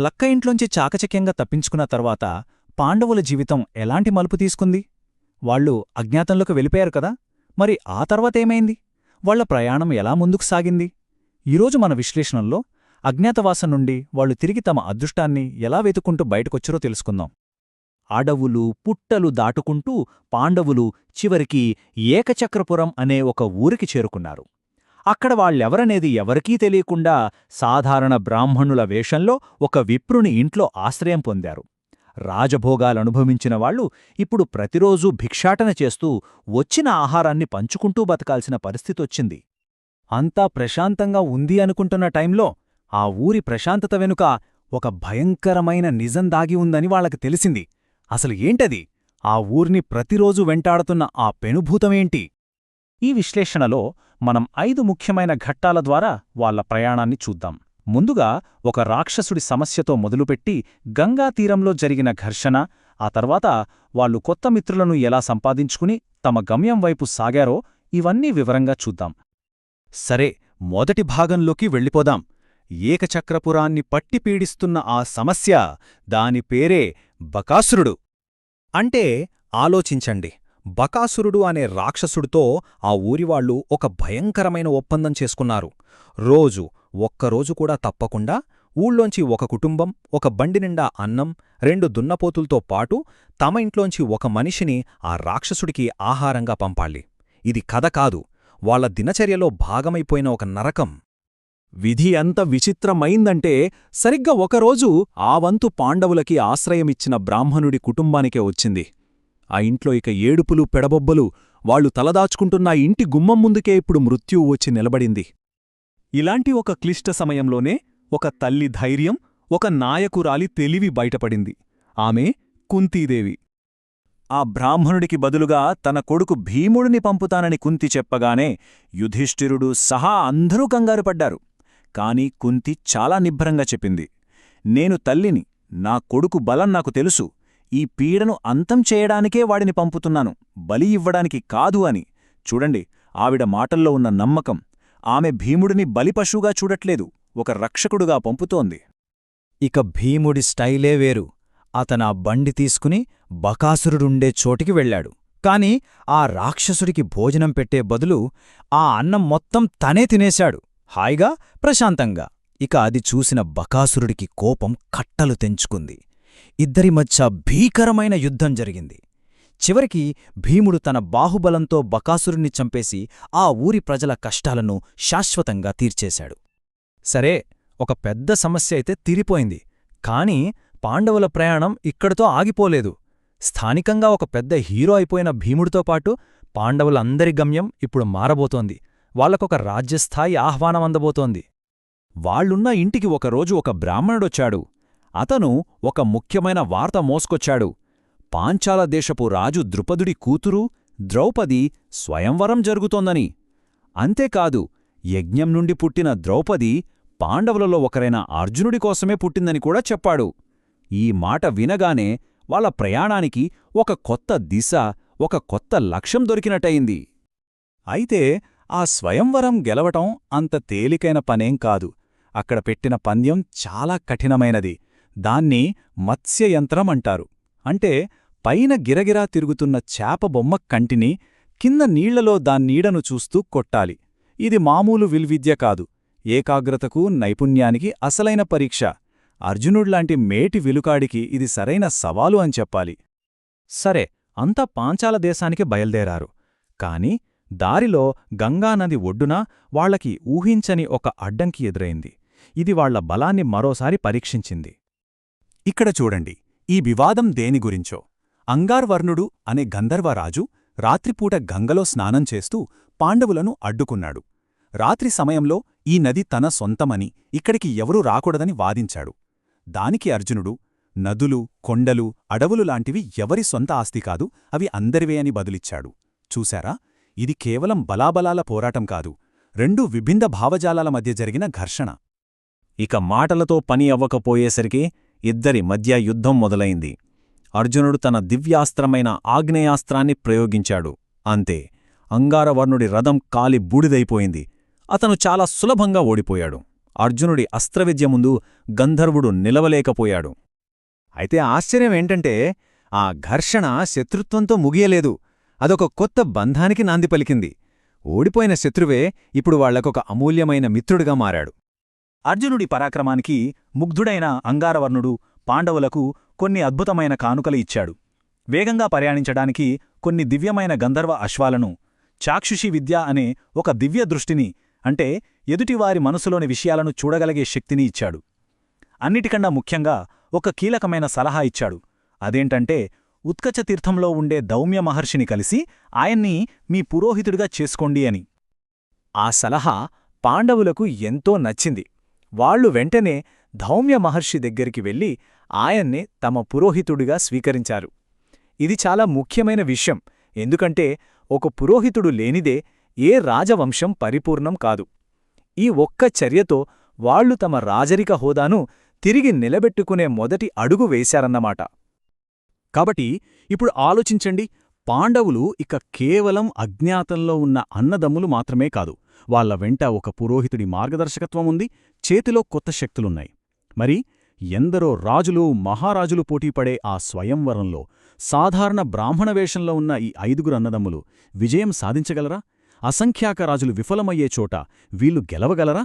లక్క ఇంట్లోంచి చాకచక్యంగా తప్పించుకున్న తర్వాత పాండవుల జీవితం ఎలాంటి మలుపు తీసుకుంది? వాళ్ళు అజ్ఞాతంలోకి వెళ్ళిపోయారు కదా? మరి ఆ తర్వాతేమైంది వాళ్ళ ప్రయాణం ఎలా ముందుకు సాగింది? ఈరోజు మన విశ్లేషణలో అజ్ఞాతవాసం నుండి వాళ్ళు తిరిగి తమ అదృష్టాన్ని ఎలా వెతుక్కుంటూ బయటకొచ్చారో తెలుసుకుందాం. అడవులు పుట్టలు దాటుకుంటూ పాండవులు చివరికి ఏకచక్రపురం అనే ఒక ఊరికి చేరుకున్నారు. అక్కడ వాళ్ళెవరనేది ఎవరికీ తెలియకుండా సాధారణ బ్రాహ్మణుల వేషంలో ఒక విప్రుని ఇంట్లో ఆశ్రయం పొందారు. రాజభోగాలనుభవించిన వాళ్ళు ఇప్పుడు ప్రతిరోజూ భిక్షాటన చేస్తూ వచ్చిన ఆహారాన్ని పంచుకుంటూ బతకాల్సిన పరిస్థితొచ్చింది. అంతా ప్రశాంతంగా ఉంది అనుకుంటున్న టైంలో ఆ ఊరి ప్రశాంతత వెనుక ఒక భయంకరమైన నిజం దాగి ఉందని వాళ్ళకి తెలిసింది. అసలు ఏంటది? ఆ ఊర్ని ప్రతిరోజు వెంటాడుతున్న ఆ పెనుభూతమేంటి? ఈ విశ్లేషణలో మనం ఐదు ముఖ్యమైన ఘట్టాల ద్వారా వాళ్ళ ప్రయాణాన్ని చూద్దాం. ముందుగా ఒక రాక్షసుడి సమస్యతో మొదలుపెట్టి గంగా తీరంలో జరిగిన ఘర్షణ ఆ తర్వాత వాళ్ళు కొత్త మిత్రులను ఎలా సంపాదించుకుని తమ గమ్యం వైపు సాగారో ఇవన్నీ వివరంగా చూద్దాం. సరే మొదటి భాగంలోకి వెళ్ళిపోదాం. ఏకచక్రపురాన్ని పట్టి పీడిస్తున్న ఆ సమస్య దాని పేరే బకాసురుడు. అంటే ఆలోచించండి. బకాసురుడు అనే రాక్షసుడితో ఆ ఊరివాళ్ళు ఒక భయంకరమైన ఒప్పందం చేసుకున్నారు. రోజు ఒక్కరోజు కూడా తప్పకుండా ఊళ్ళోంచి ఒక కుటుంబం ఒక బండి నిండా అన్నం రెండు దున్నపోతులతో పాటు తమ ఇంట్లోంచి ఒక మనిషిని ఆ రాక్షసుడికి ఆహారంగా పంపాలి. ఇది కథ కాదు. వాళ్ళ దినచర్యలో భాగమైపోయిన ఒక నరకం. విధి ఎంత విచిత్రమైందంటే సరిగ్గా ఒకరోజు ఆ వంతు పాండవులకి ఆశ్రయమిచ్చిన బ్రాహ్మణుడి కుటుంబానికే వచ్చింది. ఆ ఇంట్లో ఇక ఏడుపులు పెడబొబ్బలు వాళ్ళు తలదాచుకుంటున్న ఇంటి గుమ్మం ముందుకే ఇప్పుడు మృత్యువు వచ్చి నిలబడింది. ఇలాంటి ఒక క్లిష్ట సమయంలోనే ఒక తల్లి ధైర్యం ఒక నాయకురాలి తెలివి బయటపడింది. ఆమె కుంతీదేవి. ఆ బ్రాహ్మణుడికి బదులుగా తన కొడుకు భీముడిని పంపుతానని కుంతి చెప్పగానే యుధిష్ఠిరుడు సహా అందరూ కంగారుపడ్డారు కాని కుంతి చాలా నిభ్రంగా చెప్పింది. నేను తల్లిని నా కొడుకు బలం నాకు తెలుసు. ఈ పీడను అంతం చేయడానికే వాడిని పంపుతున్నాను. బలి ఇవ్వడానికి కాదు అని. చూడండి ఆవిడ మాటల్లో ఉన్న నమ్మకం. ఆమె భీముడిని బలిపశువుగా చూడట్లేదు. ఒక రక్షకుడుగా పంపుతోంది. ఇక భీముడి స్టైలే వేరు. అతనా బండి తీసుకుని బకాసురుడుండే చోటికి వెళ్ళాడు. కాని ఆ రాక్షసుడికి భోజనం పెట్టే బదులు ఆ అన్నం మొత్తం తనే తినేశాడు. హాయిగా ప్రశాంతంగా. ఇక అది చూసిన బకాసురుడికి కోపం కట్టలు తెంచుకుంది. ఇద్దరి మధ్య భీకరమైన యుద్ధం జరిగింది. చివరికి భీముడు తన బాహుబలంతో బకాసురుణ్ణి చంపేసి ఆ ఊరి ప్రజల కష్టాలను శాశ్వతంగా తీర్చేశాడు. సరే ఒక పెద్ద సమస్య అయితే తీరిపోయింది. కాని పాండవుల ప్రయాణం ఇక్కడితో ఆగిపోలేదు. స్థానికంగా ఒక పెద్ద హీరో అయిపోయిన భీముడితో పాటు పాండవులందరి గమ్యం ఇప్పుడు మారబోతోంది. వాళ్ళకొక రాజ్యస్థాయి ఆహ్వానం అందబోతోంది. వాళ్ళున్న ఇంటికి ఒకరోజు ఒక బ్రాహ్మణుడొచ్చాడు. అతను ఒక ముఖ్యమైన వార్త మోసుకొచ్చాడు. పాంచాల దేశపు రాజు ద్రుపదుడి కూతురు ద్రౌపది స్వయంవరం జరుగుతోందని. అంతేకాదు యజ్ఞం నుండి పుట్టిన ద్రౌపది పాండవులలో ఒకరైన అర్జునుడి కోసమే పుట్టిందని కూడా చెప్పాడు. ఈ మాట వినగానే వాళ్ళ ప్రయాణానికి ఒక కొత్త దిశ ఒక కొత్త లక్ష్యం దొరికినట్టయింది. అయితే ఆ స్వయంవరం గెలవటం అంత తేలికైన పనేం కాదు. అక్కడ పెట్టిన పంద్యం చాలా కఠినమైనది. దాన్ని మత్స్యయంత్రం అంటారు అంటే పైన గిరగిరా తిరుగుతున్న చేప బొమ్మ కంటిని కింద నీళ్ళలో దాన్నీడను చూస్తూ కొట్టాలి. ఇది మామూలు విల్విద్య కాదు. ఏకాగ్రతకు నైపుణ్యానికి అసలైన పరీక్ష. అర్జునుడ్లాంటి మేటి విలుకాడికి ఇది సరైన సవాలు అని చెప్పాలి. సరే అంతా పాంచాల దేశానికి బయల్దేరారు. కాని దారిలో గంగానది ఒడ్డున వాళ్ళకి ఊహించని ఒక అడ్డంకి ఎదురైంది. ఇది వాళ్ళ బలాన్ని మరోసారి పరీక్షించింది. ఇక్కడ చూడండి ఈ వివాదం దేని గురించో. అంగార్వర్ణుడు అనే గంధర్వరాజు రాత్రిపూట గంగలో స్నానం చేస్తూ పాండవులను అడ్డుకున్నాడు. రాత్రి సమయంలో ఈ నది తన సొంతమని ఇక్కడికి ఎవరూ రాకూడదని వాదించాడు. దానికి అర్జునుడు నదులు కొండలు అడవులు లాంటివి ఎవరి సొంత ఆస్తి కాదు అవి అందరివే అని బదులిచ్చాడు. చూశారా? ఇది కేవలం బలాబలాల పోరాటం కాదు రెండు విభిన్న భావజాలాల మధ్య జరిగిన ఘర్షణ. ఇక మాటలతో పని అవ్వకపోయేసరికి ఇద్దరి మధ్య యుద్ధం మొదలైంది. అర్జునుడు తన దివ్యాస్త్రమైన ఆగ్నేయాస్త్రాన్ని ప్రయోగించాడు. అంతే అంగారవర్ణుడి రథం కాలి బూడిదైపోయింది. అతను చాలా సులభంగా ఓడిపోయాడు. అర్జునుడి అస్త్రవిద్య ముందు గంధర్వుడు నిలవలేకపోయాడు. అయితే ఆశ్చర్యం ఏంటంటే ఆ ఘర్షణ శత్రుత్వంతో ముగియలేదు. అదొక కొత్త బంధానికి నాంది పలికింది. ఓడిపోయిన శత్రువే ఇప్పుడు వాళ్ళకొక అమూల్యమైన మిత్రుడిగా మారాడు. అర్జునుడి పరాక్రమానికి ముగ్ధుడైన అంగారవర్ణుడు పాండవులకు కొన్ని అద్భుతమైన కానుకలు ఇచ్చాడు. వేగంగా ప్రయాణించడానికి కొన్ని దివ్యమైన గంధర్వ అశ్వాలను చాక్షుషి విద్య అనే ఒక దివ్య దృష్టిని అంటే ఎదుటివారి మనసులోని విషయాలను చూడగలిగే శక్తిని ఇచ్చాడు. అన్నిటికన్నా ముఖ్యంగా ఒక కీలకమైన సలహా ఇచ్చాడు. అదేంటంటే ఉత్కచ తీర్థంలో ఉండే దౌమ్య మహర్షిని కలిసి ఆయన్ని మీ పురోహితుడిగా చేసుకోండి అని. ఆ సలహా పాండవులకు ఎంతో నచ్చింది. వాళ్ళు వెంటనే ధౌమ్య మహర్షి దగ్గరికి వెళ్ళి ఆయన్నే తమ పురోహితుడిగా స్వీకరించారు. ఇది చాలా ముఖ్యమైన విషయం ఎందుకంటే ఒక పురోహితుడు లేనిదే ఏ రాజవంశం పరిపూర్ణం కాదు. ఈ ఒక్క చర్యతో వాళ్ళు తమ రాజరిక హోదాను తిరిగి నిలబెట్టుకునే మొదటి అడుగు వేశారన్నమాట. కాబట్టి ఇప్పుడు ఆలోచించండి పాండవులు ఇక కేవలం అజ్ఞాతంలో ఉన్న అన్నదమ్ములు మాత్రమే కాదు వాళ్ళ వెంట ఒక పురోహితుడి మార్గదర్శకత్వం ఉంది చేతిలో కొత్త శక్తులున్నాయి. మరి ఎందరో రాజులు మహారాజులు పోటీపడే ఆ స్వయంవరంలో సాధారణ బ్రాహ్మణ వేషంలో ఉన్న ఈ ఐదుగురు అన్నదమ్ములు విజయం సాధించగలరా? అసంఖ్యాక రాజులు విఫలమయ్యే చోట వీళ్ళు గెలవగలరా?